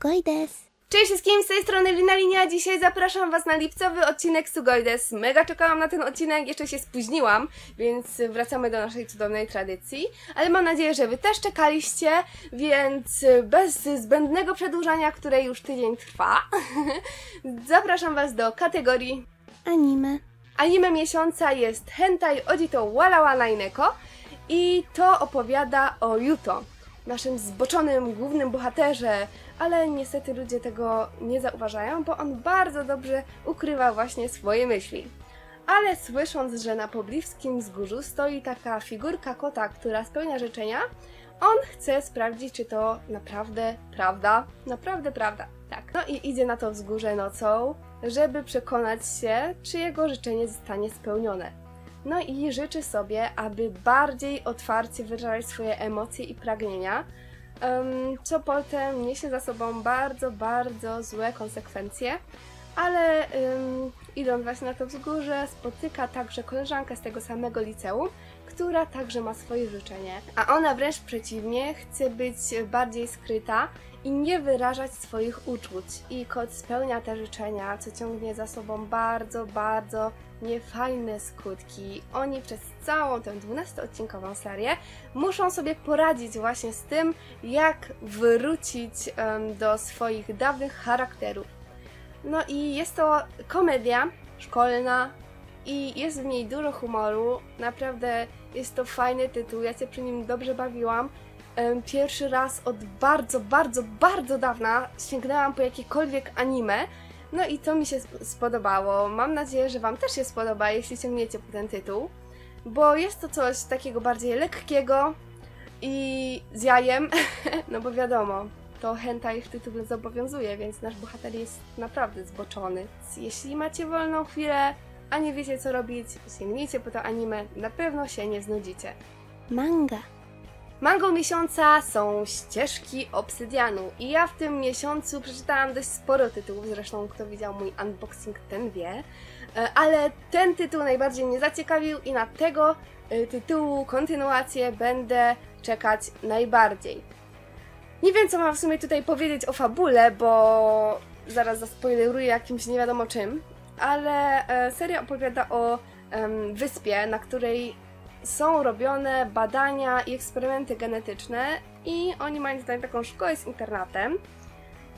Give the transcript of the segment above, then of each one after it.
Sugoides. Cześć wszystkim, z tej strony Lina Linia. Dzisiaj zapraszam Was na lipcowy odcinek Sugoides. Mega czekałam na ten odcinek, jeszcze się spóźniłam, więc wracamy do naszej cudownej tradycji. Ale mam nadzieję, że Wy też czekaliście, więc bez zbędnego przedłużania, które już tydzień trwa, zapraszam Was do kategorii Anime. Anime miesiąca jest Hentai Odito Walawa Naineko i to opowiada o Yuto, naszym zboczonym głównym bohaterze, ale niestety ludzie tego nie zauważają, bo on bardzo dobrze ukrywa właśnie swoje myśli. Ale słysząc, że na pobliskim wzgórzu stoi taka figurka kota, która spełnia życzenia, on chce sprawdzić, czy to naprawdę prawda. Naprawdę prawda, tak. No i idzie na to wzgórze nocą, żeby przekonać się, czy jego życzenie zostanie spełnione. No i życzy sobie, aby bardziej otwarcie wyrażać swoje emocje i pragnienia, co potem niesie za sobą bardzo, bardzo złe konsekwencje. Ale idąc właśnie na to wzgórze, spotyka także koleżankę z tego samego liceum, która także ma swoje życzenie. A ona wręcz przeciwnie, chce być bardziej skryta i nie wyrażać swoich uczuć. I kot spełnia te życzenia, co ciągnie za sobą bardzo, bardzo niefajne skutki. Oni przez całą tę 12-odcinkową serię muszą sobie poradzić właśnie z tym, jak wrócić do swoich dawnych charakterów. No i jest to komedia szkolna i jest w niej dużo humoru. Naprawdę jest to fajny tytuł, ja się przy nim dobrze bawiłam. Pierwszy raz od bardzo, bardzo, bardzo dawna sięgnęłam po jakiekolwiek anime. No i to mi się sp- spodobało. Mam nadzieję, że Wam też się spodoba, jeśli sięgniecie po ten tytuł. Bo jest to coś takiego bardziej lekkiego i z jajem, no bo wiadomo, to hentai w tytule zobowiązuje, więc nasz bohater jest naprawdę zboczony. Jeśli macie wolną chwilę, a nie wiecie co robić, sięgnijcie po to anime, na pewno się nie znudzicie. Manga. Mangą miesiąca są ścieżki obsydianu i ja w tym miesiącu przeczytałam dość sporo tytułów, zresztą kto widział mój unboxing ten wie, E, ale ten tytuł najbardziej mnie zaciekawił i na tego e, tytułu kontynuację będę czekać najbardziej. Nie wiem co mam w sumie tutaj powiedzieć o fabule, bo zaraz zaspoileruję jakimś nie wiadomo czym, ale e, seria opowiada o wyspie, na której są robione badania i eksperymenty genetyczne i oni mają tutaj taką szkołę z internatem.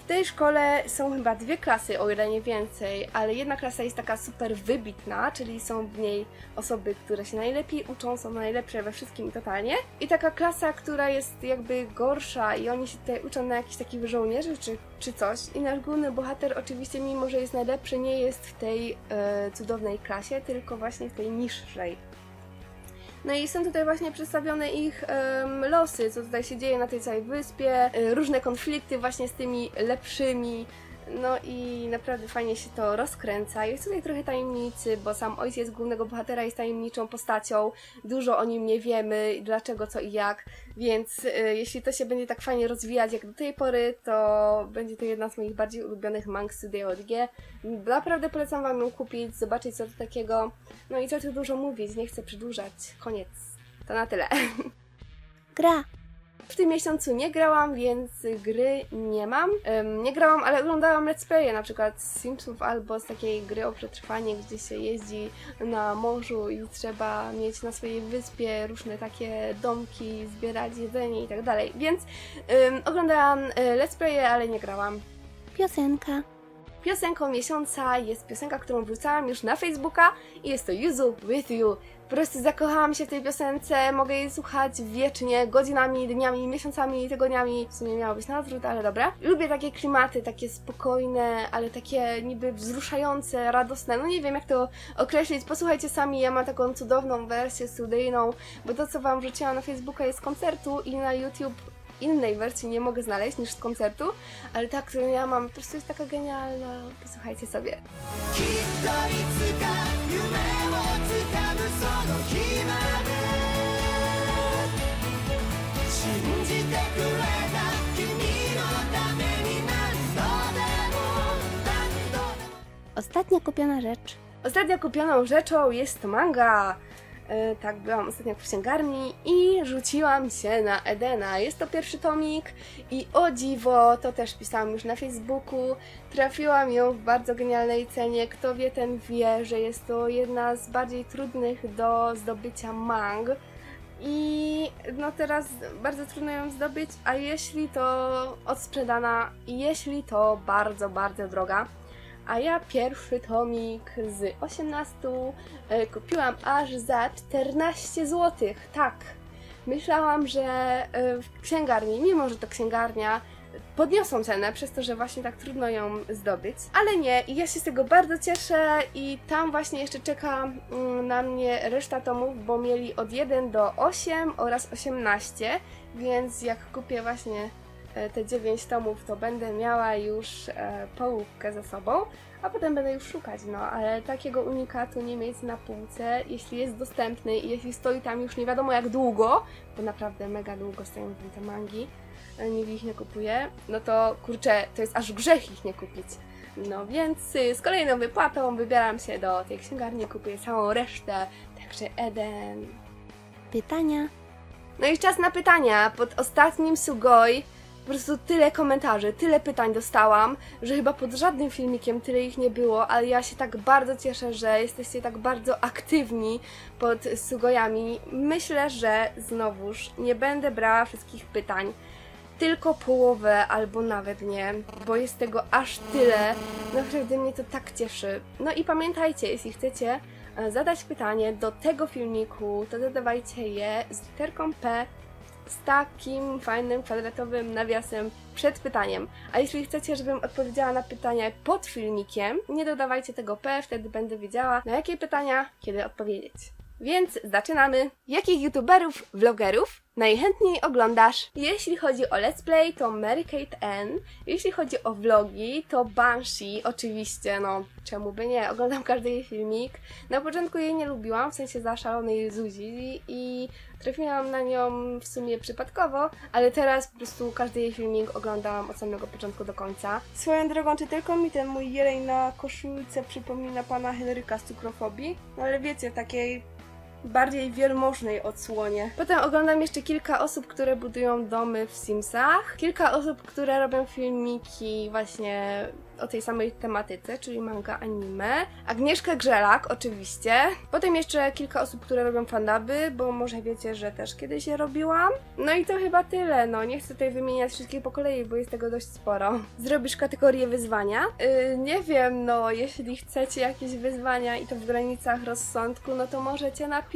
W tej szkole są chyba dwie klasy, o ile nie więcej, ale jedna klasa jest taka super wybitna, czyli są w niej osoby, które się najlepiej uczą, są najlepsze we wszystkim totalnie. I taka klasa, która jest jakby gorsza i oni się tutaj uczą na jakichś takich żołnierzy czy, czy coś. I nasz główny bohater oczywiście, mimo że jest najlepszy, nie jest w tej e, cudownej klasie, tylko właśnie w tej niższej. No i są tutaj właśnie przedstawione ich em, losy, co tutaj się dzieje na tej całej wyspie, y, różne konflikty właśnie z tymi lepszymi. No i naprawdę fajnie się to rozkręca. Jest tutaj trochę tajemnicy, bo sam ojciec głównego bohatera jest tajemniczą postacią. Dużo o nim nie wiemy, dlaczego, co i jak. Więc y, jeśli to się będzie tak fajnie rozwijać jak do tej pory, to będzie to jedna z moich bardziej ulubionych mang Studio. Naprawdę polecam Wam ją kupić, zobaczyć co to takiego. No i co tu dużo mówić, nie chcę przedłużać. Koniec. To na tyle. Gra. W tym miesiącu nie grałam, więc gry nie mam. Nie grałam, ale oglądałam let's playe, na przykład z Simsów albo z takiej gry o przetrwanie, gdzie się jeździ na morzu i trzeba mieć na swojej wyspie różne takie domki, zbierać jedzenie i tak dalej. Więc em, oglądałam e, let's playe, ale nie grałam. Piosenka. Piosenką miesiąca jest piosenka, którą wrzucałam już na Facebooka i jest to Yuzu With You. Po prostu zakochałam się w tej piosence, mogę jej słuchać wiecznie, godzinami, dniami, miesiącami, tygodniami. W sumie miało być na odwrót, ale dobra. Lubię takie klimaty, takie spokojne, ale takie niby wzruszające, radosne. No nie wiem jak to określić. Posłuchajcie sami, ja mam taką cudowną wersję studyjną, bo to co wam wrzuciłam na Facebooka jest z koncertu i na YouTube innej wersji nie mogę znaleźć niż z koncertu, ale ta, którą ja mam, po prostu jest taka genialna. Posłuchajcie sobie. きっといつか夢をつかむその日まで信じてくれた君のために何度でも何度でも Ostatnia kupiona rzecz. Ostatnio kupioną rzeczą jest manga. E, tak, byłam ostatnio w księgarni i rzuciłam się na Edena. Jest to pierwszy tomik i o dziwo, to też pisałam już na Facebooku, trafiłam ją w bardzo genialnej cenie. Kto wie, ten wie, że jest to jedna z bardziej trudnych do zdobycia mang. I no teraz bardzo trudno ją zdobyć, a jeśli to odsprzedana, jeśli to bardzo, bardzo droga. A ja pierwszy tomik z 18 e, kupiłam aż za 14 zł. Tak. Myślałam, że e, w księgarni, mimo że to księgarnia, podniosą cenę przez to, że właśnie tak trudno ją zdobyć. Ale nie, i ja się z tego bardzo cieszę i tam właśnie jeszcze czeka mm, na mnie reszta tomów, bo mieli od 1 do 8 oraz 18, więc jak kupię właśnie te 9 tomów, to będę miała już e, połówkę ze sobą, a potem będę już szukać, no ale takiego unikatu nie mieć na półce, jeśli jest dostępny i jeśli stoi tam już nie wiadomo jak długo, bo naprawdę mega długo stoją tam te mangi, e, nikt ich nie kupuje, no to kurczę, to jest aż grzech ich nie kupić. No więc y, z kolejną wypłatą wybieram się do tej księgarni, kupuję całą resztę, także Eden. Pytania. No i czas na pytania. Pod ostatnim Sugoi po prostu tyle komentarzy, tyle pytań dostałam, że chyba pod żadnym filmikiem tyle ich nie było, ale ja się tak bardzo cieszę, że jesteście tak bardzo aktywni pod Sugojami. Myślę, że znowuż nie będę brała wszystkich pytań. Tylko połowę, albo nawet nie, bo jest tego aż tyle. Naprawdę mnie to tak cieszy. No i pamiętajcie, jeśli chcecie e, zadać pytanie do tego filmiku, to zadawajcie je z literką P z takim fajnym kwadratowym nawiasem przed pytaniem. A jeśli chcecie, żebym odpowiedziała na pytania pod filmikiem, nie dodawajcie tego P, wtedy będę wiedziała, na jakie pytania kiedy odpowiedzieć. Więc zaczynamy. Jakich youtuberów, vlogerów najchętniej oglądasz? Jeśli chodzi o let's play, to Mary Kate N. Jeśli chodzi o vlogi, to Banshee, oczywiście, no czemu by nie, oglądam każdy jej filmik. Na początku jej nie lubiłam, w sensie za szalonej Zuzi i trafiłam na nią w sumie przypadkowo, ale teraz po prostu każdy jej filmik oglądałam od samego początku do końca. Swoją drogą, czy tylko mi ten mój jeleń na koszulce przypomina pana Henryka z cukrofobii? No ale wiecie, takiej bardziej wielmożnej odsłonie. Potem oglądam jeszcze kilka osób, które budują domy w Simsach, kilka osób, które robią filmiki właśnie o tej samej tematyce, czyli manga anime. Agnieszka Grzelak oczywiście. Potem jeszcze kilka osób, które robią fandaby, bo może wiecie, że też kiedyś je robiłam. No i to chyba tyle, no nie chcę tutaj wymieniać wszystkich po kolei, bo jest tego dość sporo. Zrobisz kategorię wyzwania? Yy, nie wiem, no jeśli chcecie jakieś wyzwania i to w granicach rozsądku, no to możecie napisać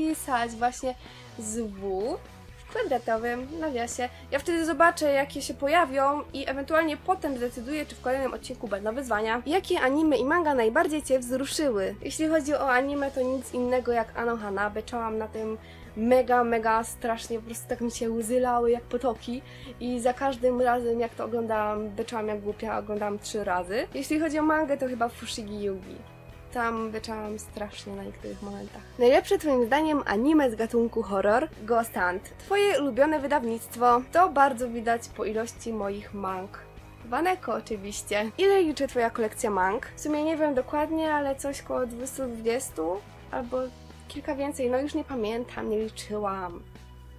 właśnie z W w kwadratowym nawiasie. Ja wtedy zobaczę, jakie się pojawią i ewentualnie potem zdecyduję, czy w kolejnym odcinku będą wyzwania. Jakie anime i manga najbardziej Cię wzruszyły? Jeśli chodzi o anime, to nic innego jak Anohana. Beczałam na tym mega, mega strasznie, po prostu tak mi się łzy lały jak potoki i za każdym razem jak to oglądałam, beczałam jak głupia, oglądałam trzy razy. Jeśli chodzi o mangę, to chyba Fushigi Yugi. Tam beczałam strasznie na niektórych momentach. Najlepsze twoim zdaniem anime z gatunku horror? Ghost Hunt. Twoje ulubione wydawnictwo? To bardzo widać po ilości moich mang. Waneko oczywiście. Ile liczy twoja kolekcja mang? W sumie nie wiem dokładnie, ale coś koło 220 albo kilka więcej, no już nie pamiętam, nie liczyłam.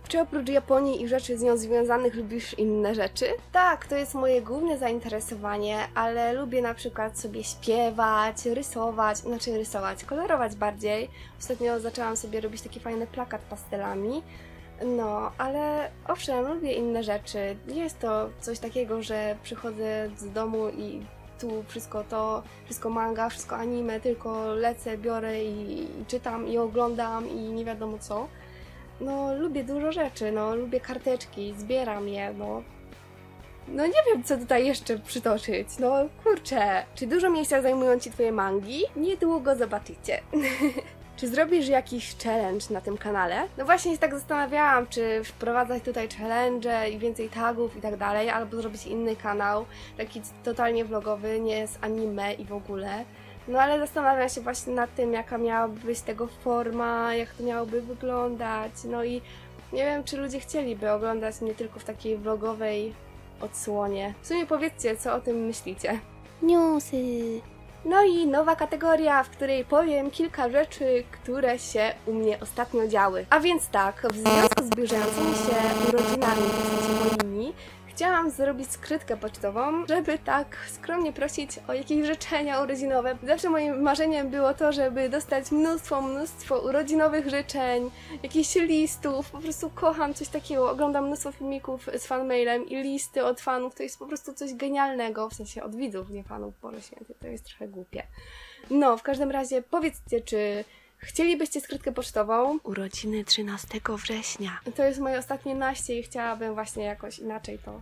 Czy oprócz Japonii i rzeczy z nią związanych lubisz inne rzeczy? Tak, to jest moje główne zainteresowanie, ale lubię na przykład sobie śpiewać, rysować, znaczy rysować, kolorować bardziej. Ostatnio zaczęłam sobie robić taki fajny plakat pastelami. No, ale owszem, lubię inne rzeczy. Nie jest to coś takiego, że przychodzę z domu i tu wszystko to, wszystko manga, wszystko anime, tylko lecę, biorę i, i czytam i oglądam i nie wiadomo co. No, lubię dużo rzeczy, no, lubię karteczki, zbieram je, no. No nie wiem, co tutaj jeszcze przytoczyć, no kurczę. Czy dużo miejsca zajmują Ci Twoje mangi? Niedługo zobaczycie. Czy zrobisz jakiś challenge na tym kanale? No właśnie się tak zastanawiałam, czy wprowadzać tutaj challenge i więcej tagów i tak dalej, albo zrobić inny kanał, taki totalnie vlogowy, nie z anime i w ogóle. No ale zastanawiam się właśnie nad tym, jaka miałaby być tego forma, jak to miałoby wyglądać. No i nie wiem, czy ludzie chcieliby oglądać mnie tylko w takiej vlogowej odsłonie. W sumie powiedzcie, co o tym myślicie. Newsy. No i nowa kategoria, w której powiem kilka rzeczy, które się u mnie ostatnio działy. A więc tak, w związku z zbliżającymi się urodzinami, w sensie moimi, chciałam zrobić skrytkę pocztową, żeby tak skromnie prosić o jakieś życzenia urodzinowe. Zawsze moim marzeniem było to, żeby dostać mnóstwo, mnóstwo urodzinowych życzeń, jakichś listów. Po prostu kocham coś takiego. Oglądam mnóstwo filmików z fanmailem i listy od fanów. To jest po prostu coś genialnego, w sensie od widzów, nie fanów, Boże Święty. To jest trochę głupie. No, w każdym razie powiedzcie, czy chcielibyście skrytkę pocztową? Urodziny 13 września. To jest moje ostatnie naście i chciałabym właśnie jakoś inaczej to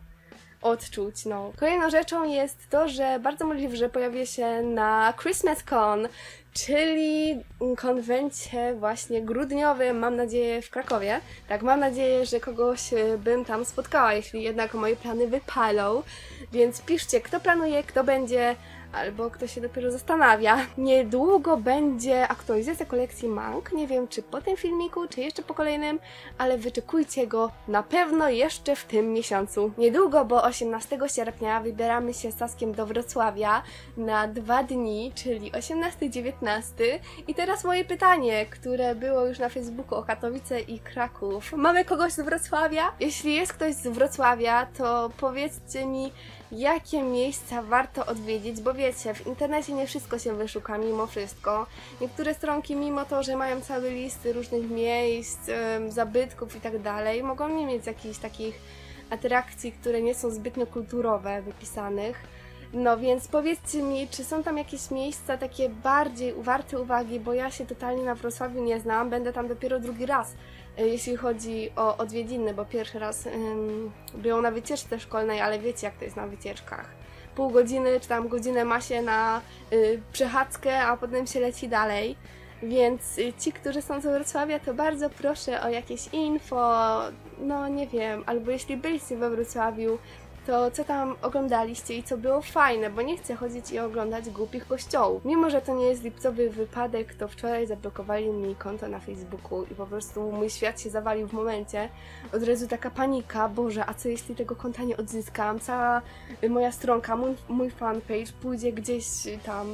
odczuć. No. Kolejną rzeczą jest to, że bardzo możliwe, że pojawię się na Christmas Con, czyli konwencie właśnie grudniowym, mam nadzieję, w Krakowie. Tak, mam nadzieję, że kogoś e, bym tam spotkała, jeśli jednak moje plany wypalą. Więc piszcie, kto planuje, kto będzie, albo kto się dopiero zastanawia. Niedługo będzie aktualizacja kolekcji Mank. Nie wiem, czy po tym filmiku, czy jeszcze po kolejnym, ale wyczekujcie go na pewno jeszcze w tym miesiącu. Niedługo, bo 18 sierpnia wybieramy się z Saskiem do Wrocławia na dwa dni, czyli 18-19. I teraz moje pytanie, które było już na Facebooku o Katowice i Kraków. Mamy kogoś z Wrocławia? Jeśli jest ktoś z Wrocławia, to powiedzcie mi, jakie miejsca warto odwiedzić, bo wiecie, w internecie nie wszystko się wyszuka mimo wszystko. Niektóre stronki, mimo to, że mają całe listy różnych miejsc, zabytków i tak dalej, mogą nie mieć jakichś takich atrakcji, które nie są zbytnio kulturowe wypisanych. No więc powiedzcie mi, czy są tam jakieś miejsca takie bardziej warte uwagi, bo ja się totalnie na Wrocławiu nie znam, będę tam dopiero drugi raz, jeśli chodzi o odwiedziny, bo pierwszy raz ym, byłam na wycieczce szkolnej, ale wiecie jak to jest na wycieczkach. Pół godziny czy tam godzinę ma się na y, przechadzkę, a potem się leci dalej. Więc y, ci, którzy są z Wrocławia, to bardzo proszę o jakieś info, no nie wiem, albo jeśli byliście we Wrocławiu, to co tam oglądaliście i co było fajne, bo nie chcę chodzić i oglądać głupich kościołów. Mimo, że to nie jest lipcowy wypadek, to wczoraj zablokowali mi konto na Facebooku i po prostu mój świat się zawalił w momencie. Od razu taka panika, Boże, a co jeśli tego konta nie odzyskam? Cała moja stronka, mój, mój fanpage pójdzie gdzieś tam,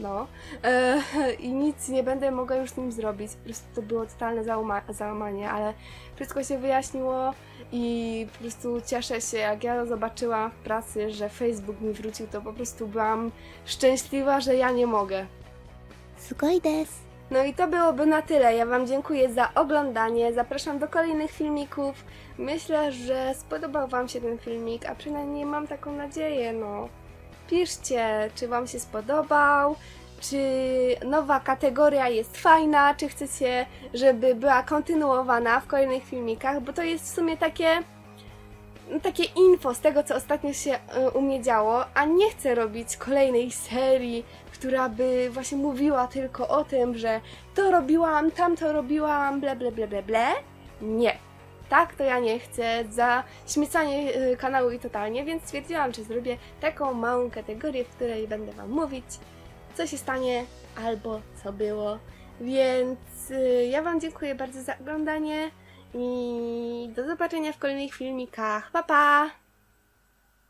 no e, i nic nie będę mogła już z nim zrobić. Po prostu to było totalne załama- załamanie, ale wszystko się wyjaśniło i po prostu cieszę się, jak ja zobaczyłam w pracy, że Facebook mi wrócił, to po prostu byłam szczęśliwa, że ja nie mogę. すごいです。 No i to byłoby na tyle. Ja Wam dziękuję za oglądanie. Zapraszam do kolejnych filmików. Myślę, że spodobał Wam się ten filmik, a przynajmniej mam taką nadzieję. No, piszcie, czy Wam się spodobał, czy nowa kategoria jest fajna, czy chcecie, żeby była kontynuowana w kolejnych filmikach, bo to jest w sumie takie takie info z tego, co ostatnio się y, u mnie działo, a nie chcę robić kolejnej serii, która by właśnie mówiła tylko o tym, że to robiłam, tamto robiłam, ble, ble, ble, ble, ble. Nie. Tak, to ja nie chcę za śmiecanie y, kanału i totalnie, więc stwierdziłam, że zrobię taką małą kategorię, w której będę Wam mówić, co się stanie albo co było. Więc y, ja Wam dziękuję bardzo za oglądanie i do zobaczenia w kolejnych filmikach. Pa pa!